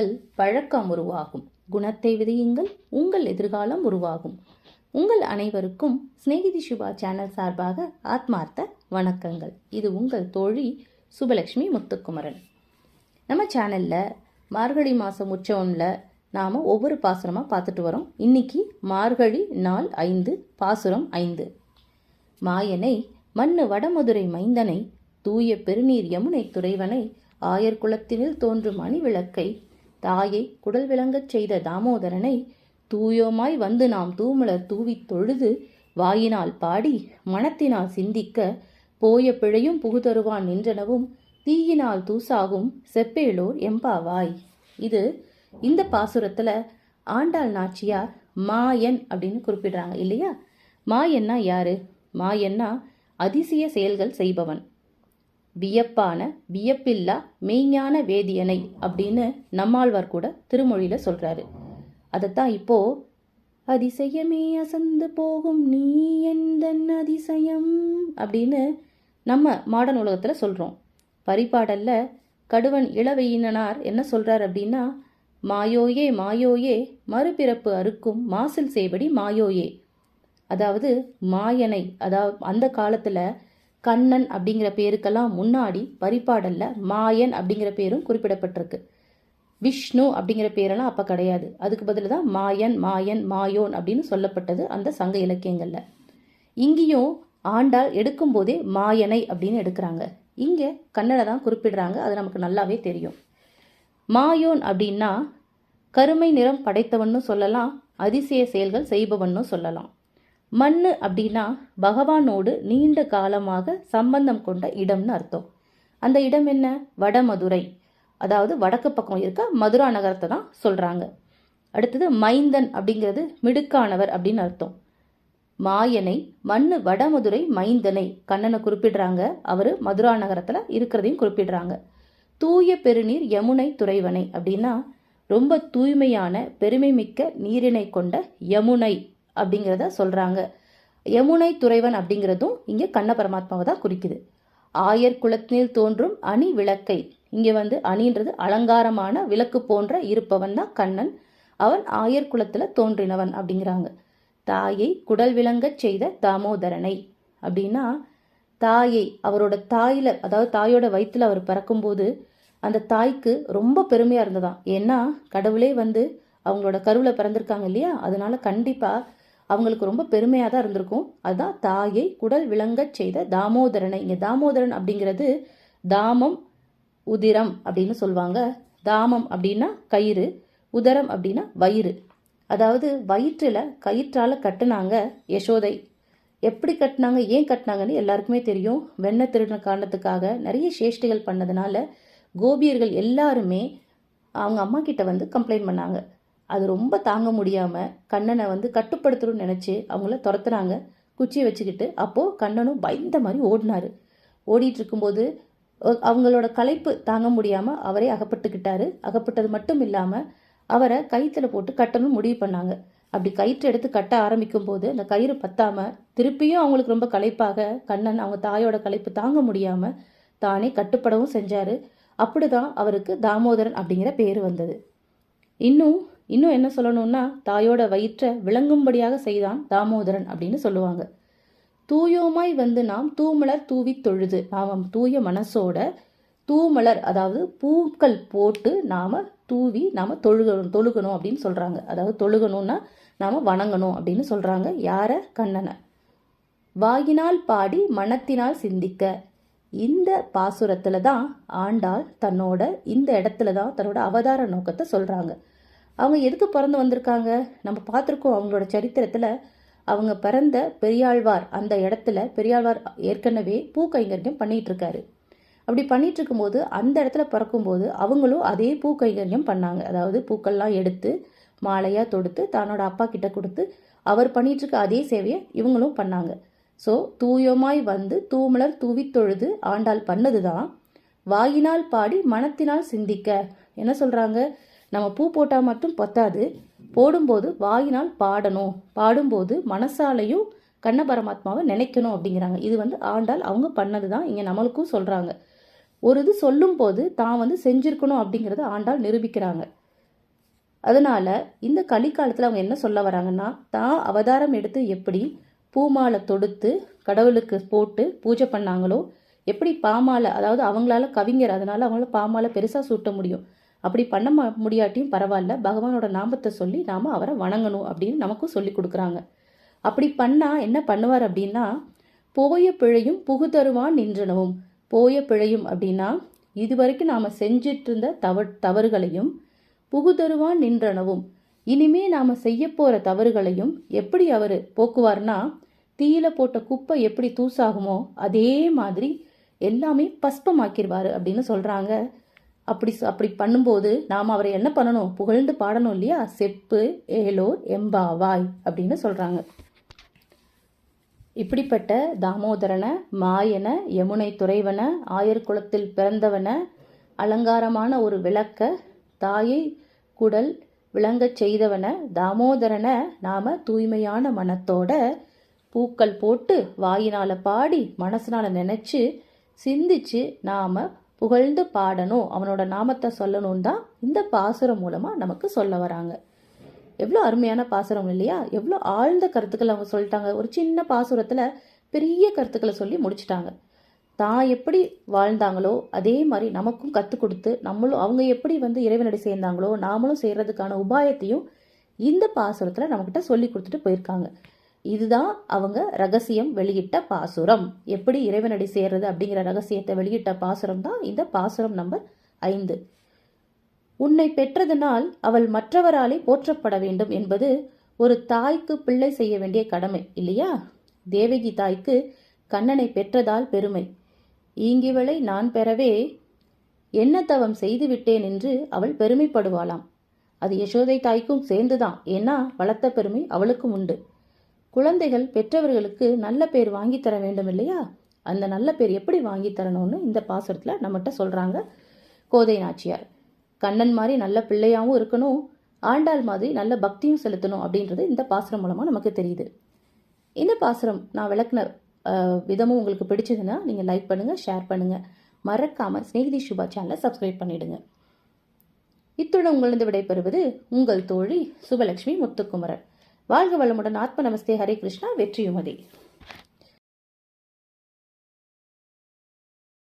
விதையுங்கள் பழக்கம் உருவாகும். குணத்தை விதையுங்கள் உங்கள் எதிர்காலம் உருவாகும். உங்கள் அனைவருக்கும் ஸ்நேகிதி சுபா சேனல் சார்பாக ஆத்மார்த்த வணக்கங்கள். இது உங்கள் தோழி சுபலக்ஷ்மி முத்துக்குமரன். நம்ம சேனலில் மார்கழி மாதம் உற்சவமில் நாம் ஒவ்வொரு பாசுரமாக பார்த்துட்டு வரோம். இன்னைக்கு மார்கழி நாள் ஐந்து பாசுரம் ஐந்து. மாயனை மண்ணு வடமதுரை மைந்தனை தூய பெருநீர் யமுனை துறைவனை ஆயர்குலத்தினில் தோன்றும் அணிவிளக்கை தாயை குடல் விளங்கச் செய்த தாமோதரனை தூயோமாய் வந்து நாம் தூமலர் தூவித் தொழுது வாயினால் பாடி மனத்தினால் சிந்திக்க போய பிழையும் புகுதருவான் நின்றனவும் தீயினால் தூசாகும் செப்பேலோர் எம்பாவாய். இது இந்த பாசுரத்தில் ஆண்டாள் நாச்சியார் மாயன் அப்படின்னு குறிப்பிடுறாங்க இல்லையா? மாயன்னா யாரு? மாயன்னா அதிசய செயல்கள் செய்பவன். வியப்பான வியப்பில்லா மெய்ஞான வேதியனை அப்படின்னு நம்மாழ்வார் கூட திருமொழியில் சொல்கிறாரு அதைத்தான் இப்போ அதிசயமே அசந்து போகும் நீ எந்த அதிசயம்? அப்படின்னு நம்ம மாடர்ன் உலகத்தில் சொல்கிறோம் பரிபாடல்ல கடுவன் இளவையினார் என்ன சொல்கிறார் அப்படின்னா மாயோயே மாயோயே மறுபிறப்பு அறுக்கும் மாசில் செய்படி மாயோயே. அதாவது மாயனை அதாவது அந்த காலத்தில் கண்ணன் அப்படிங்கிற பேருக்கெல்லாம் முன்னாடி பரிபாடல்ல மாயன் அப்படிங்கிற பேரும் குறிப்பிடப்பட்டிருக்கு. விஷ்ணு அப்படிங்கிற பேரெல்லாம் அப்போ கிடையாது. அதுக்கு பதில் தான் மாயன் மாயன் மாயோன் அப்படின்னு சொல்லப்பட்டது அந்த சங்க இலக்கியங்களில். இங்கேயும் ஆண்டாள் எடுக்கும்போதே மாயனை அப்படின்னு எடுக்கிறாங்க. இங்கே கண்ணனை தான் குறிப்பிடுறாங்க. அது நமக்கு நல்லாவே தெரியும். மாயோன் அப்படின்னா கருமை நிறம் படைத்தவன்னு சொல்லலாம் அதிசய செயல்கள் செய்பவன்னு சொல்லலாம். மண் அப்படின்னா பகவானோடு நீண்ட காலமாக சம்பந்தம் கொண்ட இடம்னு அர்த்தம். அந்த இடம் என்ன? வடமதுரை. அதாவது வடக்கு பக்கம் இருக்க மதுரா நகரத்தை தான் சொல்கிறாங்க அடுத்தது மைந்தன் அப்படிங்கிறது மிடுக்கானவர் அப்படின்னு அர்த்தம். மாயனை மண்ணு வடமதுரை மைந்தனை கண்ணனை குறிப்பிடுறாங்க. அவர் மதுரா நகரத்தில் இருக்கிறதையும் குறிப்பிடுறாங்க. தூய பெருநீர் யமுனை துறைவனை அப்படின்னா ரொம்ப தூய்மையான பெருமை மிக்க நீரினை கொண்ட யமுனை. அப்படிங்கிறத சொல்கிறாங்க யமுனை துறைவன் அப்படிங்கிறதும் இங்கே கண்ண பரமாத்மாவை தான் குறிக்குது. ஆயர் குலத்தினில் தோன்றும் அணி விளக்கை. இங்கே வந்து அணின்றது அலங்காரமான விளக்கு போன்ற இருப்பவன் தான் கண்ணன். அவன் ஆயர் குலத்தில் தோன்றினவன் அப்படிங்கிறாங்க. தாயை குடல் விளங்கச் செய்த தாமோதரனை. அப்படின்னா தாயை அவரோட தாயில் அதாவது தாயோட வயிற்றில் அவர் பிறக்கும்போது அந்த தாய்க்கு ரொம்ப பெருமையாக இருந்ததாம். ஏன்னா கடவுளே வந்து அவங்களோட கருவில் பிறந்திருக்காங்க இல்லையா? அதனால கண்டிப்பாக அவங்களுக்கு ரொம்ப பெருமையாக தான் இருந்திருக்கும். அதுதான் தாயை குடல் விளங்கச் செய்த தாமோதரனை. இங்கே தாமோதரன் அப்படிங்கிறது தாமம் உதிரம் அப்படின்னு சொல்லுவாங்க. தாமம் அப்படின்னா கயிறு உதரம் அப்படின்னா வயிறு. அதாவது வயிற்றில் கயிற்றால் கட்டினாங்க யசோதை. எப்படி கட்டினாங்க ஏன் கட்டினாங்கன்னு எல்லாருக்குமே தெரியும். வெண்ணை திருடின காரணத்துக்காக நிறைய சேஷ்டிகள் பண்ணதுனால கோபியர்கள் எல்லாருமே அவங்க அம்மா கிட்ட வந்து கம்ப்ளைண்ட் பண்ணாங்க. அது ரொம்ப தாங்க முடியாமல் கண்ணனை வந்து கட்டுப்படுத்தணும்னு நினச்சி அவங்கள துரத்துனாங்க. குச்சியை வச்சுக்கிட்டு அப்போது கண்ணனும் பயந்த மாதிரி ஓடினார். ஓடிட்டு இருக்கும்போது அவங்களோட களைப்பு தாங்க முடியாமல் அவரே அகப்பட்டுக்கிட்டாரு. அகப்பட்டது மட்டும் இல்லாமல் அவரை கயிற்றில் போட்டு கட்டணும் முடிவு பண்ணாங்க. அப்படி கயிற்று எடுத்து கட்ட ஆரம்பிக்கும் போது அந்த கயிறு பத்தாம திருப்பியும் அவங்களுக்கு ரொம்ப களைப்பாக கண்ணன் அவங்க தாயோட களைப்பு தாங்க முடியாமல் தானே கட்டுப்படவும் செஞ்சார். அப்படிதான் அவருக்கு தாமோதரன் அப்படிங்கிற பேர் வந்தது. இன்னும் இன்னும் என்ன சொல்லணும்னா தாயோட வயிற்றை விளங்கும்படியாக செய்தான் தாமோதரன் அப்படின்னு சொல்லுவாங்க. தூயோமாய் வந்து நாம் தூமலர் தூவி தொழுது நாம் தூய மனசோட தூமலர் அதாவது பூக்கள் போட்டு நாம் தூவி நாம் தொழுகணும் தொழுகணும் அப்படின்னு சொல்கிறாங்க அதாவது தொழுகணும்னா நாம் வணங்கணும் அப்படின்னு சொல்கிறாங்க யாரை? கண்ணனை. வாயினால் பாடி மனத்தினால் சிந்திக்க. இந்த பாசுரத்தில் தான் ஆண்டாள் தன்னோட இந்த இடத்துல தான் தன்னோட அவதார நோக்கத்தை சொல்கிறாங்க அவங்க எதுக்கு பிறந்து வந்திருக்காங்க? நம்ம பார்த்துருக்கோம் அவங்களோட சரித்திரத்தில் அவங்க பிறந்த பெரியாழ்வார் அந்த இடத்துல பெரியாழ்வார் ஏற்கனவே பூ கைங்கரியம் பண்ணிகிட்ருக்காரு இருக்காரு அப்படி பண்ணிட்டு இருக்கும்போது அந்த இடத்துல பிறக்கும்போது அவங்களும் அதே பூ கைங்கரியம் பண்ணாங்க. அதாவது பூக்கள்லாம் எடுத்து மாலையாக தொடுத்து தன்னோட அப்பா கிட்ட கொடுத்து அவர் பண்ணிட்டு இருக்க அதே சேவையை இவங்களும் பண்ணாங்க. ஸோ தூயமாய் வந்து தூமலர் தூவி தொழுது ஆண்டாள் பண்ணது தான் வாயினால் பாடி மனத்தினால் சிந்திக்க. என்ன சொல்கிறாங்க நம்ம பூ போட்டால் மட்டும் பத்தாது. போடும்போது வாயினால் பாடணும். பாடும்போது மனசாலையும் கண்ண பரமாத்மாவை நினைக்கணும் அப்படிங்கிறாங்க. இது வந்து ஆண்டாள் அவங்க பண்ணது தான் இங்கே நம்மளுக்கும் சொல்கிறாங்க ஒரு இது சொல்லும்போது தான் வந்து செஞ்சுருக்கணும் அப்படிங்கிறத ஆண்டாள் நிரூபிக்கிறாங்க. அதனால் இந்த கலிக்காலத்தில் அவங்க என்ன சொல்ல வராங்கன்னா தான் அவதாரம் எடுத்து எப்படி பூமாலை தொடுத்து கடவுளுக்கு போட்டு பூஜை பண்ணாங்களோ? எப்படி பாமாலை அதாவது அவங்களால கவிஞர் அதனால அவங்களால பாமாலை பெருசாக சூட்ட முடியும். அப்படி பண்ண முடியாட்டியும் பரவாயில்ல. பகவானோட நாமத்தை சொல்லி நாம் அவரை வணங்கணும் அப்படின்னு நமக்கும் சொல்லி கொடுக்குறாங்க. அப்படி பண்ணால் என்ன பண்ணுவார் அப்படின்னா போய பிழையும் புகுதருவான் நின்றனவும். போய பிழையும் அப்படின்னா இது வரைக்கும் நாம் செஞ்சிட்டு இருந்த தவ தவறுகளையும் புகுதருவான் நின்றனவும். இனிமே நாம் செய்ய போகிற தவறுகளையும் எப்படி அவர் போக்குவார்னா தீயில போட்ட குப்பை எப்படி தூசாகுமோ அதே மாதிரி எல்லாமே பஸ்பமாக்கிடுவார் அப்படின்னு சொல்கிறாங்க அப்படி அப்படி பண்ணும்போது நாம் அவரை என்ன பண்ணணும்? புகழ்ந்து பாடணும் இல்லையா? செப்பு ஏலோர் எம்பாவாய் அப்படின்னு சொல்கிறாங்க இப்படிப்பட்ட தாமோதரன மாயன யமுனை துறைவன ஆயர் குலத்தில் பிறந்தவன அலங்காரமான ஒரு விளக்க தாயை குடல் விளங்கச் செய்தவனை தாமோதரனை நாம தூய்மையான மனத்தோட பூக்கள் போட்டு வாயினால பாடி மனசுனால நினைச்சு சிந்திச்சு நாம புகழ்ந்து பாடணும். அவனோட நாமத்தை சொல்லணும் தான் இந்த பாசுரம் மூலமா நமக்கு சொல்ல வராங்க. எவ்வளோ அருமையான பாசுரம் இல்லையா? எவ்வளோ ஆழ்ந்த கருத்துக்கள் அவங்க சொல்லிட்டாங்க. ஒரு சின்ன பாசுரத்தில் பெரிய கருத்துக்களை சொல்லி முடிச்சிட்டாங்க. தான் எப்படி வாழ்ந்தாங்களோ அதே மாதிரி நமக்கும் கற்றுக் கொடுத்து நம்மளும் அவங்க எப்படி வந்து இறைவனடி சேர்ந்தாங்களோ நாமளும் செய்கிறதுக்கான உபாயத்தையும் இந்த பாசுரத்தில் நம்மக்கிட்ட சொல்லி கொடுத்துட்டு போயிருக்காங்க. இதுதான் அவங்க ரகசியம் வெளியிட்ட பாசுரம். எப்படி இறைவனடி சேர்றது அப்படிங்கிற ரகசியத்தை வெளியிட்ட பாசுரம் தான் இந்த பாசுரம் நம்பர் ஐந்து. உன்னை பெற்றதனால் அவள் மற்றவராலே போற்றப்பட வேண்டும் என்பது ஒரு தாய்க்கு பிள்ளை செய்ய வேண்டிய கடமை இல்லையா? தேவகி தாய்க்கு கண்ணனை பெற்றதால் பெருமை. ஈங்கிவளை நான் பெறவே என்ன தவம் செய்து விட்டேன் என்று அவள் பெருமைப்படுவாளாம். அது யசோதை தாய்க்கும் சேர்ந்துதான். ஏன்னா வளர்த்த பெருமை அவளுக்கும் உண்டு. குழந்தைகள் பெற்றவர்களுக்கு நல்ல பேர் வாங்கித்தர வேண்டும் இல்லையா அந்த நல்ல பேர் எப்படி வாங்கி தரணும்னு இந்த பாசுரத்தில் நம்மகிட்ட சொல்கிறாங்க கோதை நாச்சியார். கண்ணன் மாதிரி நல்ல பிள்ளையாகவும் இருக்கணும். ஆண்டாள் மாதிரி நல்ல பக்தியும் செலுத்தணும் அப்படின்றது இந்த பாசுரம் மூலமாக நமக்கு தெரியுது. இந்த பாசுரம் நான் விளக்குன விதமும் உங்களுக்கு பிடிச்சதுன்னா நீங்கள் லைக் பண்ணுங்கள் ஷேர் பண்ணுங்கள் மறக்காமல் ஸ்நேகிதி சுபா சேனலை சப்ஸ்கிரைப் பண்ணிவிடுங்க இத்துடன் உங்களிருந்து விடைபெறுவது உங்கள் தோழி சுபலட்சுமி முத்துக்குமரன். வாழ்க வளமுடன். ஆத்ம நமஸ்தே. ஹரே கிருஷ்ணா. வெற்றியுமதி.